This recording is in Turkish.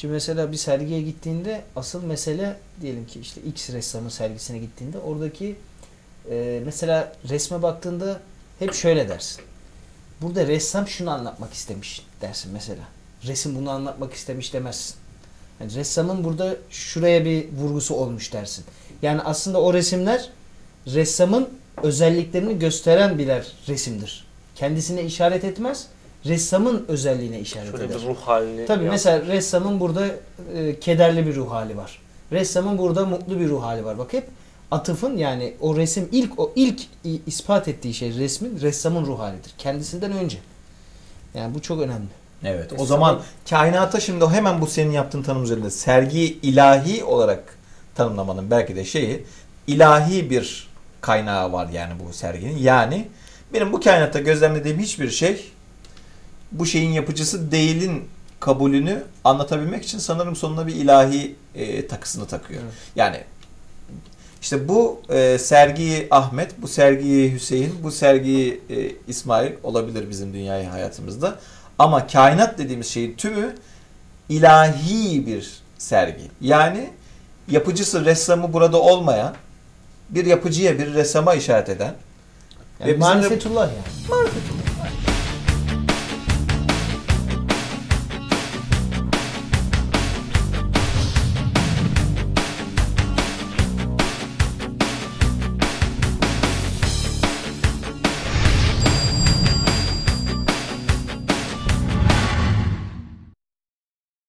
Şimdi mesela bir sergiye gittiğinde asıl mesele diyelim ki işte X ressamın sergisine gittiğinde oradaki e, mesela resme baktığında hep şöyle dersin. Burada ressam şunu anlatmak istemiş dersin mesela. Resim bunu anlatmak istemiş demezsin. Yani ressamın burada şuraya bir vurgusu olmuş dersin. Yani aslında o resimler ressamın özelliklerini gösteren birer resimdir. Kendisine işaret etmez, ressamın özelliğine işaret Şöyle eder. bir ruh halini Tabii yap- mesela ressamın burada e, kederli bir ruh hali var. Ressamın burada mutlu bir ruh hali var. Bak hep atıfın yani o resim ilk o ilk ispat ettiği şey resmin ressamın ruh halidir. Kendisinden önce. Yani bu çok önemli. Evet. O Ressamın- zaman kainata şimdi o hemen bu senin yaptığın tanım üzerinde sergi ilahi olarak tanımlamanın belki de şeyi ilahi bir kaynağı var yani bu serginin. Yani benim bu kainatta gözlemlediğim hiçbir şey bu şeyin yapıcısı değilin kabulünü anlatabilmek için sanırım sonuna bir ilahi e, takısını takıyor. Evet. Yani işte bu e, sergiyi Ahmet, bu sergiyi Hüseyin, bu sergiyi e, İsmail olabilir bizim dünyayı hayatımızda. Ama kainat dediğimiz şeyin tümü ilahi bir sergi. Yani yapıcısı ressamı burada olmayan bir yapıcıya, bir ressama işaret eden Yani Ve marifetullah yani. marifetullah.